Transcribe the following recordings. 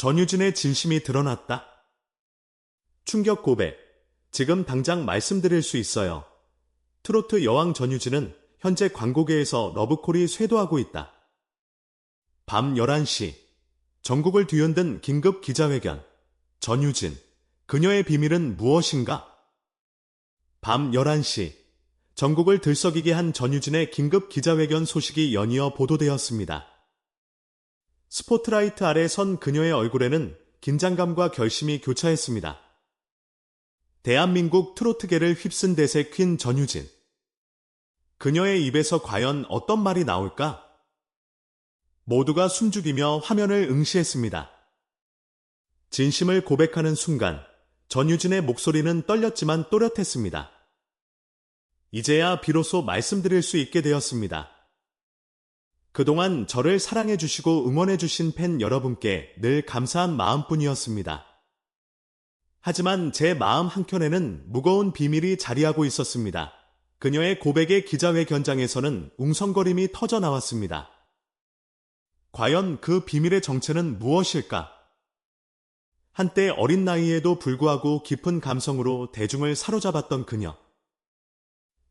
전유진의 진심이 드러났다. 충격 고백. 지금 당장 말씀드릴 수 있어요. 트로트 여왕 전유진은 현재 광고계에서 러브콜이 쇄도하고 있다. 밤 11시. 전국을 뒤흔든 긴급 기자회견. 전유진. 그녀의 비밀은 무엇인가? 밤 11시. 전국을 들썩이게 한 전유진의 긴급 기자회견 소식이 연이어 보도되었습니다. 스포트라이트 아래 선 그녀의 얼굴에는 긴장감과 결심이 교차했습니다. 대한민국 트로트계를 휩쓴 대세 퀸 전유진. 그녀의 입에서 과연 어떤 말이 나올까? 모두가 숨죽이며 화면을 응시했습니다. 진심을 고백하는 순간 전유진의 목소리는 떨렸지만 또렷했습니다. 이제야 비로소 말씀드릴 수 있게 되었습니다. 그동안 저를 사랑해 주시고 응원해 주신 팬 여러분께 늘 감사한 마음뿐이었습니다. 하지만 제 마음 한켠에는 무거운 비밀이 자리하고 있었습니다. 그녀의 고백의 기자회견장에서는 웅성거림이 터져 나왔습니다. 과연 그 비밀의 정체는 무엇일까? 한때 어린 나이에도 불구하고 깊은 감성으로 대중을 사로잡았던 그녀.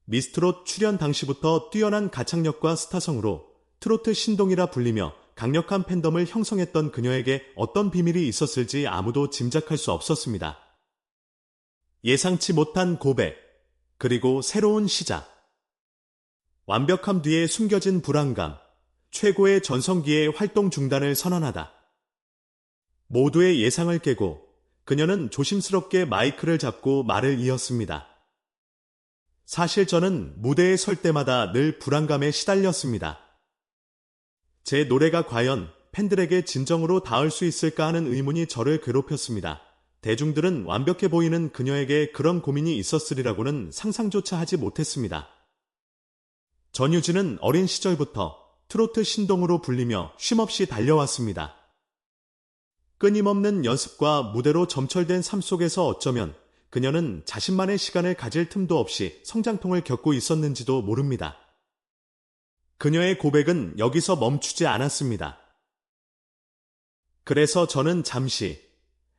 미스트롯 출연 당시부터 뛰어난 가창력과 스타성으로 트로트 신동이라 불리며 강력한 팬덤을 형성했던 그녀에게 어떤 비밀이 있었을지 아무도 짐작할 수 없었습니다. 예상치 못한 고백, 그리고 새로운 시작. 완벽함 뒤에 숨겨진 불안감, 최고의 전성기의 활동 중단을 선언하다. 모두의 예상을 깨고 그녀는 조심스럽게 마이크를 잡고 말을 이었습니다. 사실 저는 무대에 설 때마다 늘 불안감에 시달렸습니다. 제 노래가 과연 팬들에게 진정으로 닿을 수 있을까 하는 의문이 저를 괴롭혔습니다. 대중들은 완벽해 보이는 그녀에게 그런 고민이 있었으리라고는 상상조차 하지 못했습니다. 전유진은 어린 시절부터 트로트 신동으로 불리며 쉼없이 달려왔습니다. 끊임없는 연습과 무대로 점철된 삶 속에서 어쩌면 그녀는 자신만의 시간을 가질 틈도 없이 성장통을 겪고 있었는지도 모릅니다. 그녀의 고백은 여기서 멈추지 않았습니다. 그래서 저는 잠시,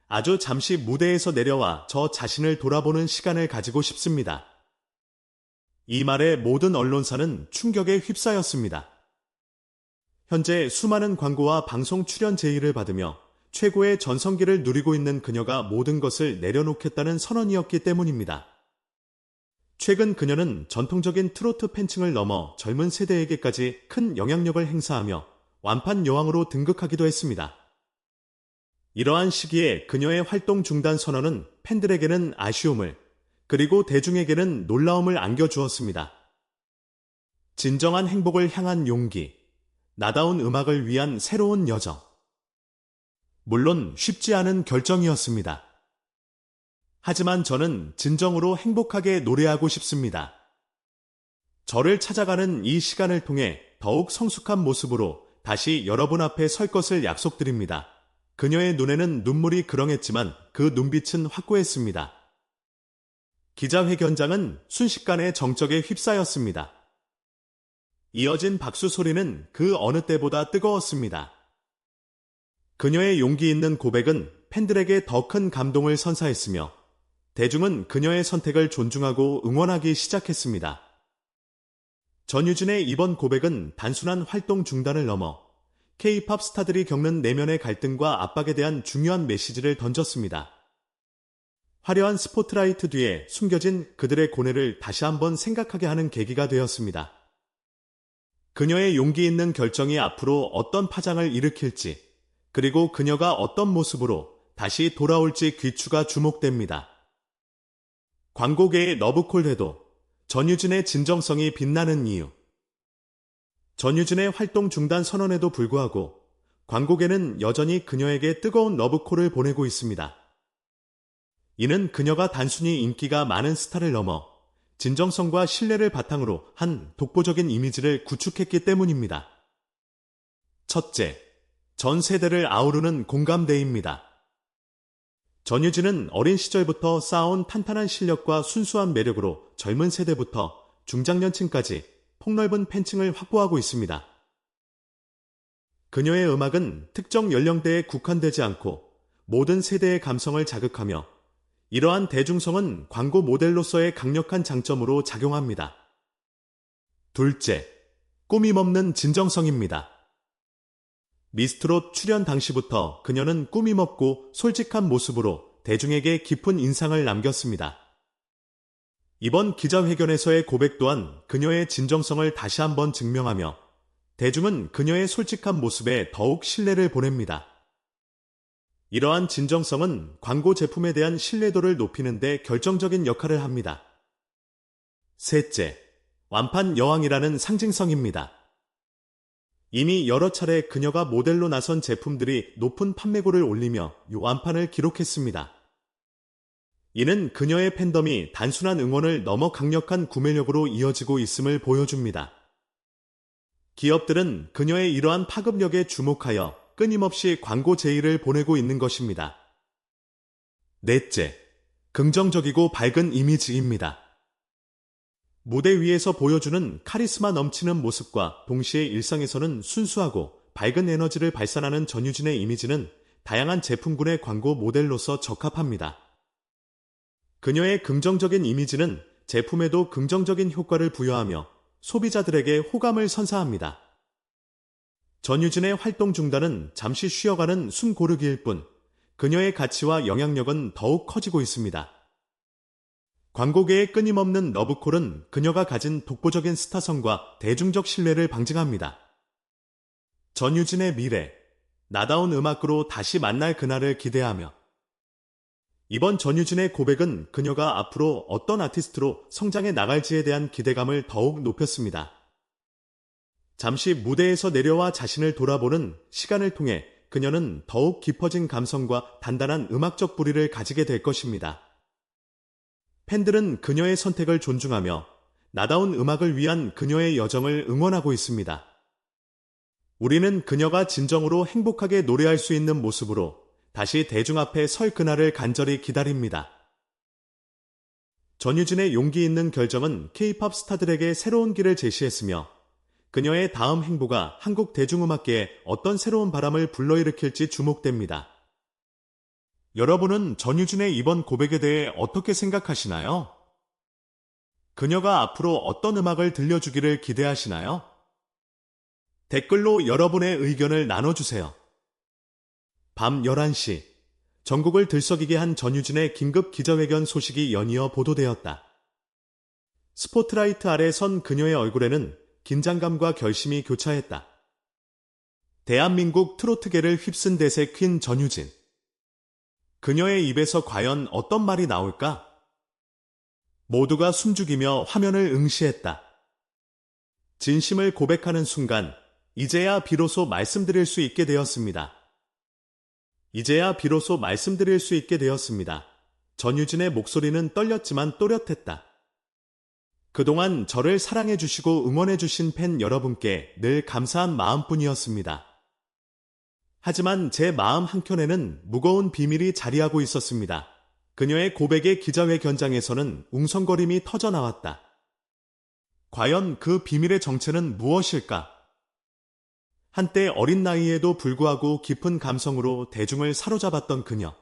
아주 잠시 무대에서 내려와 저 자신을 돌아보는 시간을 가지고 싶습니다. 이 말에 모든 언론사는 충격에 휩싸였습니다. 현재 수많은 광고와 방송 출연 제의를 받으며 최고의 전성기를 누리고 있는 그녀가 모든 것을 내려놓겠다는 선언이었기 때문입니다. 최근 그녀는 전통적인 트로트 팬층을 넘어 젊은 세대에게까지 큰 영향력을 행사하며 완판 여왕으로 등극하기도 했습니다. 이러한 시기에 그녀의 활동 중단 선언은 팬들에게는 아쉬움을 그리고 대중에게는 놀라움을 안겨주었습니다. 진정한 행복을 향한 용기, 나다운 음악을 위한 새로운 여정. 물론 쉽지 않은 결정이었습니다. 하지만 저는 진정으로 행복하게 노래하고 싶습니다. 저를 찾아가는 이 시간을 통해 더욱 성숙한 모습으로 다시 여러분 앞에 설 것을 약속드립니다. 그녀의 눈에는 눈물이 그렁했지만 그 눈빛은 확고했습니다. 기자회견장은 순식간에 정적에 휩싸였습니다. 이어진 박수 소리는 그 어느 때보다 뜨거웠습니다. 그녀의 용기 있는 고백은 팬들에게 더 큰 감동을 선사했으며 대중은 그녀의 선택을 존중하고 응원하기 시작했습니다. 전유진의 이번 고백은 단순한 활동 중단을 넘어 K-팝 스타들이 겪는 내면의 갈등과 압박에 대한 중요한 메시지를 던졌습니다. 화려한 스포트라이트 뒤에 숨겨진 그들의 고뇌를 다시 한번 생각하게 하는 계기가 되었습니다. 그녀의 용기 있는 결정이 앞으로 어떤 파장을 일으킬지, 그리고 그녀가 어떤 모습으로 다시 돌아올지 귀추가 주목됩니다. 광고계의 너브콜에도 전유진의 진정성이 빛나는 이유. 전유진의 활동 중단 선언에도 불구하고 광고계는 여전히 그녀에게 뜨거운 러브콜을 보내고 있습니다. 이는 그녀가 단순히 인기가 많은 스타를 넘어 진정성과 신뢰를 바탕으로 한 독보적인 이미지를 구축했기 때문입니다. 첫째, 전 세대를 아우르는 공감대입니다. 전유진은 어린 시절부터 쌓아온 탄탄한 실력과 순수한 매력으로 젊은 세대부터 중장년층까지 폭넓은 팬층을 확보하고 있습니다. 그녀의 음악은 특정 연령대에 국한되지 않고 모든 세대의 감성을 자극하며 이러한 대중성은 광고 모델로서의 강력한 장점으로 작용합니다. 둘째, 꾸밈 없는 진정성입니다. 미스트롯 출연 당시부터 그녀는 꾸밈없고 솔직한 모습으로 대중에게 깊은 인상을 남겼습니다. 이번 기자회견에서의 고백 또한 그녀의 진정성을 다시 한번 증명하며 대중은 그녀의 솔직한 모습에 더욱 신뢰를 보냅니다. 이러한 진정성은 광고 제품에 대한 신뢰도를 높이는 데 결정적인 역할을 합니다. 셋째, 완판 여왕이라는 상징성입니다. 이미 여러 차례 그녀가 모델로 나선 제품들이 높은 판매고를 올리며 완판을 기록했습니다. 이는 그녀의 팬덤이 단순한 응원을 넘어 강력한 구매력으로 이어지고 있음을 보여줍니다. 기업들은 그녀의 이러한 파급력에 주목하여 끊임없이 광고 제의를 보내고 있는 것입니다. 넷째, 긍정적이고 밝은 이미지입니다. 무대 위에서 보여주는 카리스마 넘치는 모습과 동시에 일상에서는 순수하고 밝은 에너지를 발산하는 전유진의 이미지는 다양한 제품군의 광고 모델로서 적합합니다. 그녀의 긍정적인 이미지는 제품에도 긍정적인 효과를 부여하며 소비자들에게 호감을 선사합니다. 전유진의 활동 중단은 잠시 쉬어가는 숨 고르기일 뿐 그녀의 가치와 영향력은 더욱 커지고 있습니다. 광고계의 끊임없는 러브콜은 그녀가 가진 독보적인 스타성과 대중적 신뢰를 방증합니다. 전유진의 미래, 나다운 음악으로 다시 만날 그날을 기대하며 이번 전유진의 고백은 그녀가 앞으로 어떤 아티스트로 성장해 나갈지에 대한 기대감을 더욱 높였습니다. 잠시 무대에서 내려와 자신을 돌아보는 시간을 통해 그녀는 더욱 깊어진 감성과 단단한 음악적 뿌리를 가지게 될 것입니다. 팬들은 그녀의 선택을 존중하며 나다운 음악을 위한 그녀의 여정을 응원하고 있습니다. 우리는 그녀가 진정으로 행복하게 노래할 수 있는 모습으로 다시 대중 앞에 설 그날을 간절히 기다립니다. 전유진의 용기 있는 결정은 케이팝 스타들에게 새로운 길을 제시했으며 그녀의 다음 행보가 한국 대중음악계에 어떤 새로운 바람을 불러일으킬지 주목됩니다. 여러분은 전유진의 이번 고백에 대해 어떻게 생각하시나요? 그녀가 앞으로 어떤 음악을 들려주기를 기대하시나요? 댓글로 여러분의 의견을 나눠주세요. 밤 11시 전국을 들썩이게 한 전유진의 긴급 기자회견 소식이 연이어 보도되었다. 스포트라이트 아래 선 그녀의 얼굴에는 긴장감과 결심이 교차했다. 대한민국 트로트계를 휩쓴 대세 퀸 전유진. 그녀의 입에서 과연 어떤 말이 나올까? 모두가 숨죽이며 화면을 응시했다. 진심을 고백하는 순간, 이제야 비로소 말씀드릴 수 있게 되었습니다. 이제야 비로소 말씀드릴 수 있게 되었습니다. 전유진의 목소리는 떨렸지만 또렷했다. 그동안 저를 사랑해 주시고 응원해 주신 팬 여러분께 늘 감사한 마음뿐이었습니다. 하지만 제 마음 한켠에는 무거운 비밀이 자리하고 있었습니다. 그녀의 고백의 기자회견장에서는 웅성거림이 터져나왔다. 과연 그 비밀의 정체는 무엇일까? 한때 어린 나이에도 불구하고 깊은 감성으로 대중을 사로잡았던 그녀.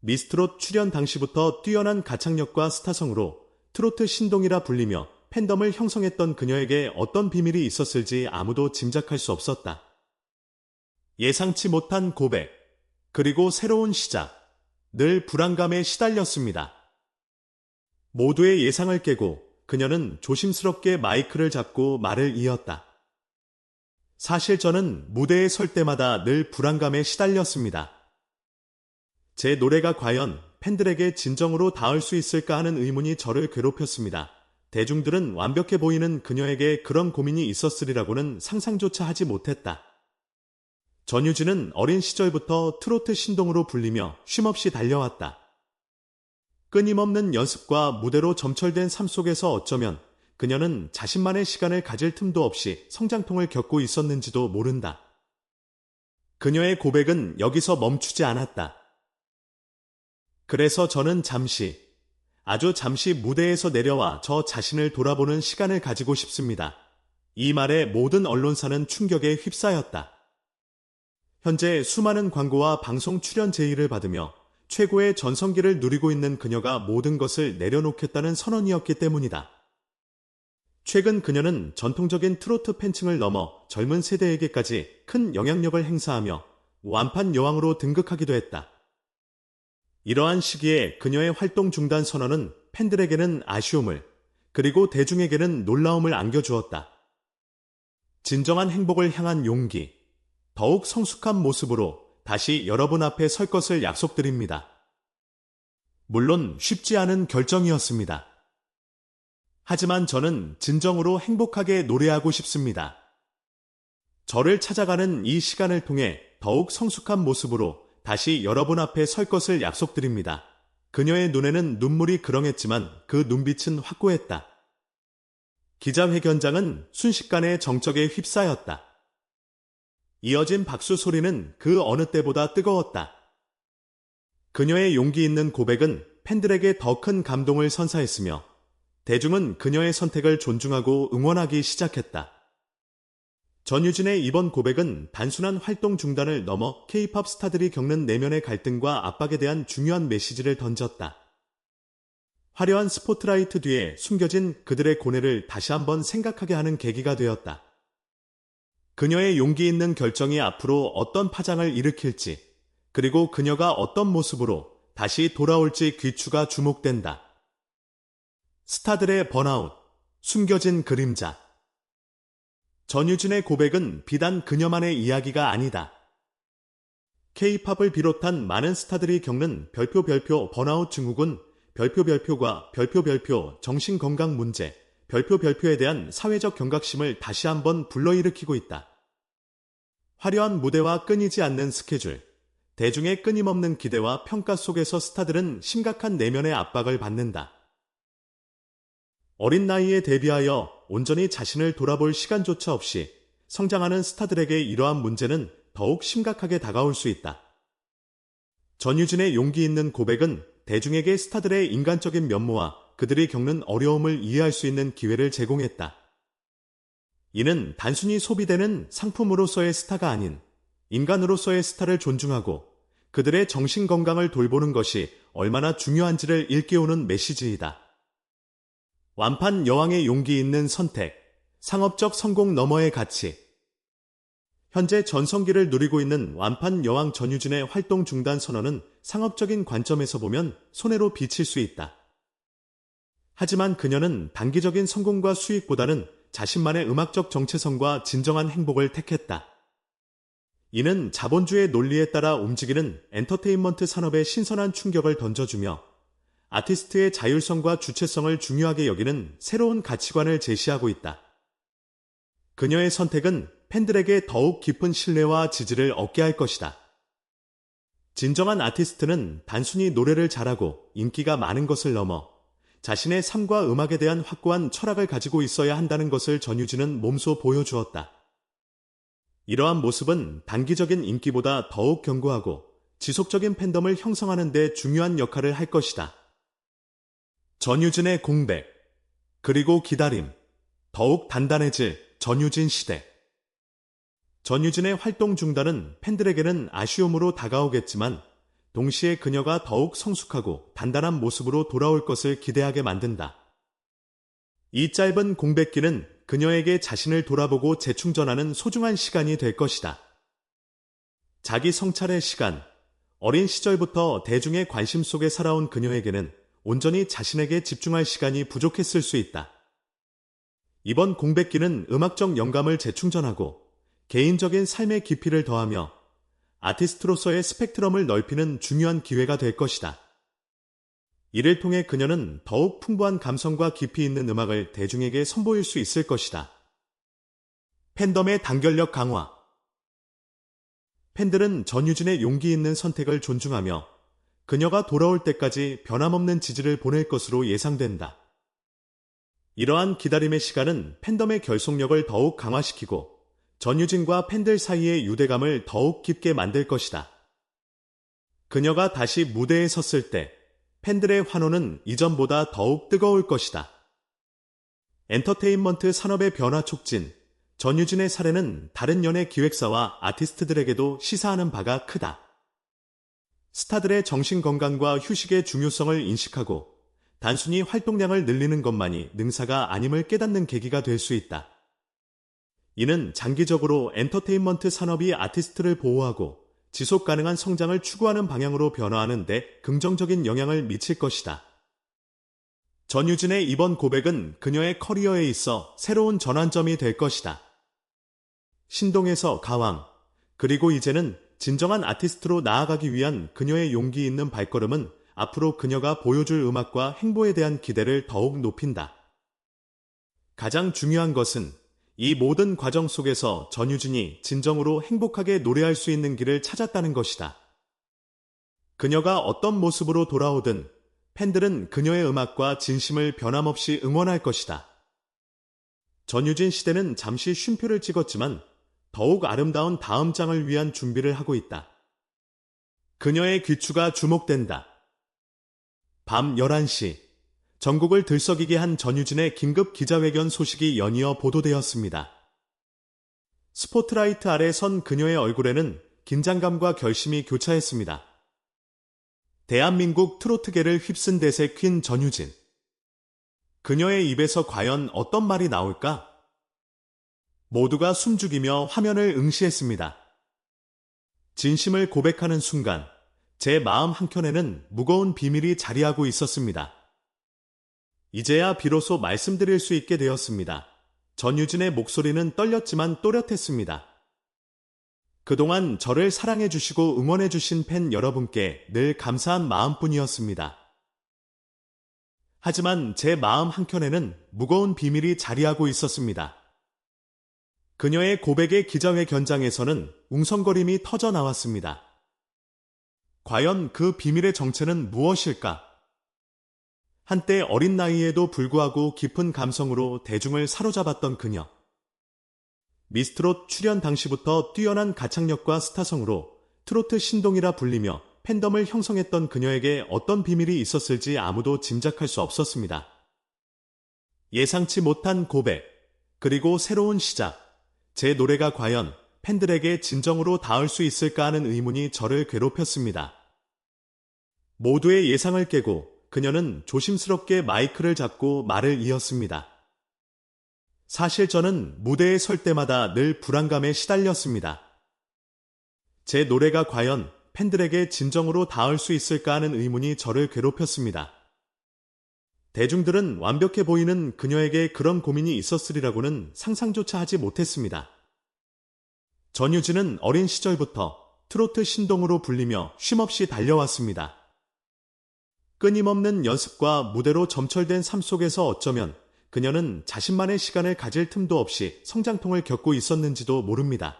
미스트롯 출연 당시부터 뛰어난 가창력과 스타성으로 트로트 신동이라 불리며 팬덤을 형성했던 그녀에게 어떤 비밀이 있었을지 아무도 짐작할 수 없었다. 예상치 못한 고백, 그리고 새로운 시작, 늘 불안감에 시달렸습니다. 모두의 예상을 깨고 그녀는 조심스럽게 마이크를 잡고 말을 이었다. 사실 저는 무대에 설 때마다 늘 불안감에 시달렸습니다. 제 노래가 과연 팬들에게 진정으로 닿을 수 있을까 하는 의문이 저를 괴롭혔습니다. 대중들은 완벽해 보이는 그녀에게 그런 고민이 있었으리라고는 상상조차 하지 못했다. 전유진은 어린 시절부터 트로트 신동으로 불리며 쉼없이 달려왔다. 끊임없는 연습과 무대로 점철된 삶 속에서 어쩌면 그녀는 자신만의 시간을 가질 틈도 없이 성장통을 겪고 있었는지도 모른다. 그녀의 고백은 여기서 멈추지 않았다. 그래서 저는 잠시, 아주 잠시 무대에서 내려와 저 자신을 돌아보는 시간을 가지고 싶습니다. 이 말에 모든 언론사는 충격에 휩싸였다. 현재 수많은 광고와 방송 출연 제의를 받으며 최고의 전성기를 누리고 있는 그녀가 모든 것을 내려놓겠다는 선언이었기 때문이다. 최근 그녀는 전통적인 트로트 팬층을 넘어 젊은 세대에게까지 큰 영향력을 행사하며 완판 여왕으로 등극하기도 했다. 이러한 시기에 그녀의 활동 중단 선언은 팬들에게는 아쉬움을 그리고 대중에게는 놀라움을 안겨주었다. 진정한 행복을 향한 용기, 더욱 성숙한 모습으로 다시 여러분 앞에 설 것을 약속드립니다. 물론 쉽지 않은 결정이었습니다. 하지만 저는 진정으로 행복하게 노래하고 싶습니다. 저를 찾아가는 이 시간을 통해 더욱 성숙한 모습으로 다시 여러분 앞에 설 것을 약속드립니다. 그녀의 눈에는 눈물이 그렁했지만 그 눈빛은 확고했다. 기자회견장은 순식간에 정적에 휩싸였다. 이어진 박수 소리는 그 어느 때보다 뜨거웠다. 그녀의 용기 있는 고백은 팬들에게 더 큰 감동을 선사했으며 대중은 그녀의 선택을 존중하고 응원하기 시작했다. 전유진의 이번 고백은 단순한 활동 중단을 넘어 K-팝 스타들이 겪는 내면의 갈등과 압박에 대한 중요한 메시지를 던졌다. 화려한 스포트라이트 뒤에 숨겨진 그들의 고뇌를 다시 한번 생각하게 하는 계기가 되었다. 그녀의 용기 있는 결정이 앞으로 어떤 파장을 일으킬지, 그리고 그녀가 어떤 모습으로 다시 돌아올지 귀추가 주목된다. 스타들의 번아웃, 숨겨진 그림자. 전유진의 고백은 비단 그녀만의 이야기가 아니다. K-팝을 비롯한 많은 스타들이 겪는 별표 별표 번아웃 증후군, 별표 별표과 별표 별표 정신건강 문제, 별표 별표에 대한 사회적 경각심을 다시 한번 불러일으키고 있다. 화려한 무대와 끊이지 않는 스케줄, 대중의 끊임없는 기대와 평가 속에서 스타들은 심각한 내면의 압박을 받는다. 어린 나이에 데뷔하여 온전히 자신을 돌아볼 시간조차 없이 성장하는 스타들에게 이러한 문제는 더욱 심각하게 다가올 수 있다. 전유진의 용기 있는 고백은 대중에게 스타들의 인간적인 면모와 그들이 겪는 어려움을 이해할 수 있는 기회를 제공했다. 이는 단순히 소비되는 상품으로서의 스타가 아닌 인간으로서의 스타를 존중하고 그들의 정신 건강을 돌보는 것이 얼마나 중요한지를 일깨우는 메시지이다. 완판 여왕의 용기 있는 선택, 상업적 성공 너머의 가치. 현재 전성기를 누리고 있는 완판 여왕 전유진의 활동 중단 선언은 상업적인 관점에서 보면 손해로 비칠 수 있다. 하지만 그녀는 단기적인 성공과 수익보다는 자신만의 음악적 정체성과 진정한 행복을 택했다. 이는 자본주의 논리에 따라 움직이는 엔터테인먼트 산업에 신선한 충격을 던져주며 아티스트의 자율성과 주체성을 중요하게 여기는 새로운 가치관을 제시하고 있다. 그녀의 선택은 팬들에게 더욱 깊은 신뢰와 지지를 얻게 할 것이다. 진정한 아티스트는 단순히 노래를 잘하고 인기가 많은 것을 넘어 자신의 삶과 음악에 대한 확고한 철학을 가지고 있어야 한다는 것을 전유진은 몸소 보여주었다. 이러한 모습은 단기적인 인기보다 더욱 견고하고 지속적인 팬덤을 형성하는 데 중요한 역할을 할 것이다. 전유진의 공백, 그리고 기다림, 더욱 단단해질 전유진 시대. 전유진의 활동 중단은 팬들에게는 아쉬움으로 다가오겠지만 동시에 그녀가 더욱 성숙하고 단단한 모습으로 돌아올 것을 기대하게 만든다. 이 짧은 공백기는 그녀에게 자신을 돌아보고 재충전하는 소중한 시간이 될 것이다. 자기 성찰의 시간, 어린 시절부터 대중의 관심 속에 살아온 그녀에게는 온전히 자신에게 집중할 시간이 부족했을 수 있다. 이번 공백기는 음악적 영감을 재충전하고 개인적인 삶의 깊이를 더하며 아티스트로서의 스펙트럼을 넓히는 중요한 기회가 될 것이다. 이를 통해 그녀는 더욱 풍부한 감성과 깊이 있는 음악을 대중에게 선보일 수 있을 것이다. 팬덤의 단결력 강화 팬들은 전유진의 용기 있는 선택을 존중하며 그녀가 돌아올 때까지 변함없는 지지를 보낼 것으로 예상된다. 이러한 기다림의 시간은 팬덤의 결속력을 더욱 강화시키고 전유진과 팬들 사이의 유대감을 더욱 깊게 만들 것이다. 그녀가 다시 무대에 섰을 때 팬들의 환호는 이전보다 더욱 뜨거울 것이다. 엔터테인먼트 산업의 변화 촉진, 전유진의 사례는 다른 연예 기획사와 아티스트들에게도 시사하는 바가 크다. 스타들의 정신 건강과 휴식의 중요성을 인식하고 단순히 활동량을 늘리는 것만이 능사가 아님을 깨닫는 계기가 될 수 있다. 이는 장기적으로 엔터테인먼트 산업이 아티스트를 보호하고 지속 가능한 성장을 추구하는 방향으로 변화하는 데 긍정적인 영향을 미칠 것이다. 전유진의 이번 고백은 그녀의 커리어에 있어 새로운 전환점이 될 것이다. 신동에서 가왕, 그리고 이제는 진정한 아티스트로 나아가기 위한 그녀의 용기 있는 발걸음은 앞으로 그녀가 보여줄 음악과 행보에 대한 기대를 더욱 높인다. 가장 중요한 것은 이 모든 과정 속에서 전유진이 진정으로 행복하게 노래할 수 있는 길을 찾았다는 것이다. 그녀가 어떤 모습으로 돌아오든 팬들은 그녀의 음악과 진심을 변함없이 응원할 것이다. 전유진 시대는 잠시 쉼표를 찍었지만 더욱 아름다운 다음 장을 위한 준비를 하고 있다. 그녀의 귀추가 주목된다. 밤 11시 전국을 들썩이게 한 전유진의 긴급 기자회견 소식이 연이어 보도되었습니다. 스포트라이트 아래 선 그녀의 얼굴에는 긴장감과 결심이 교차했습니다. 대한민국 트로트계를 휩쓴 대세 퀸 전유진. 그녀의 입에서 과연 어떤 말이 나올까? 모두가 숨죽이며 화면을 응시했습니다. 진심을 고백하는 순간 제 마음 한켠에는 무거운 비밀이 자리하고 있었습니다. 이제야 비로소 말씀드릴 수 있게 되었습니다. 전유진의 목소리는 떨렸지만 또렷했습니다. 그동안 저를 사랑해 주시고 응원해 주신 팬 여러분께 늘 감사한 마음뿐이었습니다. 하지만 제 마음 한켠에는 무거운 비밀이 자리하고 있었습니다. 그녀의 고백의 기자회 견장에서는 웅성거림이 터져 나왔습니다. 과연 그 비밀의 정체는 무엇일까? 한때 어린 나이에도 불구하고 깊은 감성으로 대중을 사로잡았던 그녀. 미스트롯 출연 당시부터 뛰어난 가창력과 스타성으로 트로트 신동이라 불리며 팬덤을 형성했던 그녀에게 어떤 비밀이 있었을지 아무도 짐작할 수 없었습니다. 예상치 못한 고백, 그리고 새로운 시작. 제 노래가 과연 팬들에게 진정으로 닿을 수 있을까 하는 의문이 저를 괴롭혔습니다. 모두의 예상을 깨고 그녀는 조심스럽게 마이크를 잡고 말을 이었습니다. 사실 저는 무대에 설 때마다 늘 불안감에 시달렸습니다. 제 노래가 과연 팬들에게 진정으로 닿을 수 있을까 하는 의문이 저를 괴롭혔습니다. 대중들은 완벽해 보이는 그녀에게 그런 고민이 있었으리라고는 상상조차 하지 못했습니다. 전유진은 어린 시절부터 트로트 신동으로 불리며 쉼없이 달려왔습니다. 끊임없는 연습과 무대로 점철된 삶 속에서 어쩌면 그녀는 자신만의 시간을 가질 틈도 없이 성장통을 겪고 있었는지도 모릅니다.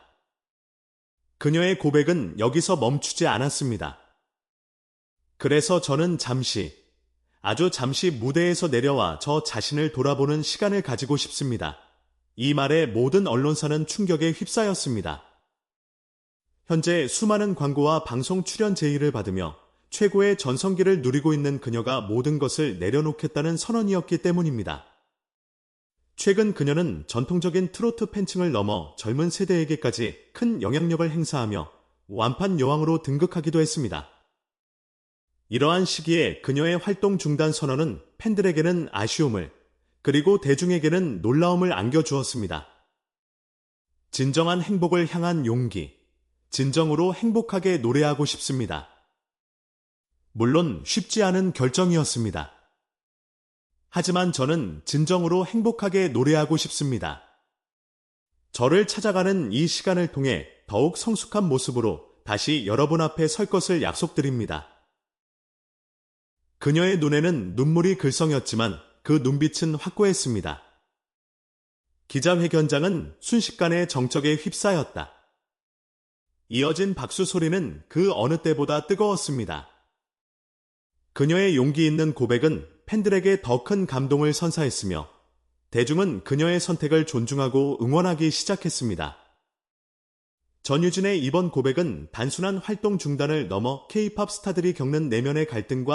그녀의 고백은 여기서 멈추지 않았습니다. 그래서 저는 잠시, 아주 잠시 무대에서 내려와 저 자신을 돌아보는 시간을 가지고 싶습니다. 이 말에 모든 언론사는 충격에 휩싸였습니다. 현재 수많은 광고와 방송 출연 제의를 받으며 최고의 전성기를 누리고 있는 그녀가 모든 것을 내려놓겠다는 선언이었기 때문입니다. 최근 그녀는 전통적인 트로트 팬층을 넘어 젊은 세대에게까지 큰 영향력을 행사하며 완판 여왕으로 등극하기도 했습니다. 이러한 시기에 그녀의 활동 중단 선언은 팬들에게는 아쉬움을 그리고 대중에게는 놀라움을 안겨주었습니다. 진정한 행복을 향한 용기, 진정으로 행복하게 노래하고 싶습니다. 물론 쉽지 않은 결정이었습니다. 하지만 저는 진정으로 행복하게 노래하고 싶습니다. 저를 찾아가는 이 시간을 통해 더욱 성숙한 모습으로 다시 여러분 앞에 설 것을 약속드립니다. 그녀의 눈에는 눈물이 글썽였지만 그 눈빛은 확고했습니다. 기자회견장은 순식간에 정적에 휩싸였다. 이어진 박수 소리는 그 어느 때보다 뜨거웠습니다. 그녀의 용기 있는 고백은 팬들에게 더 큰 감동을 선사했으며 대중은 그녀의 선택을 존중하고 응원하기 시작했습니다. 전유진의 이번 고백은 단순한 활동 중단을 넘어 K-팝 스타들이 겪는 내면의 갈등과